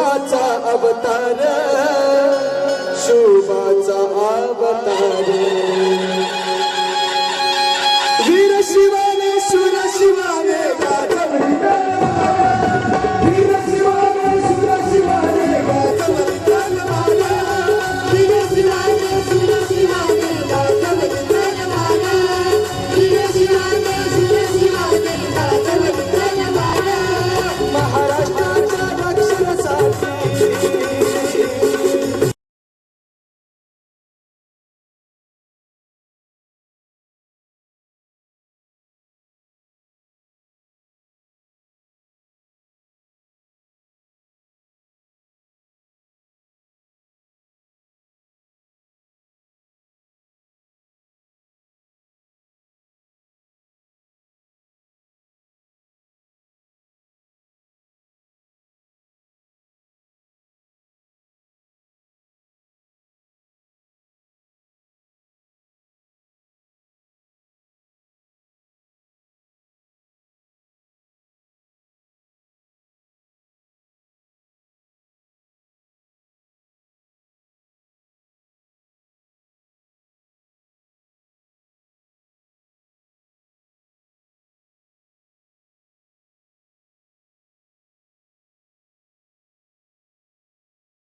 शुभाचा अवतार शुभाचा अवतार.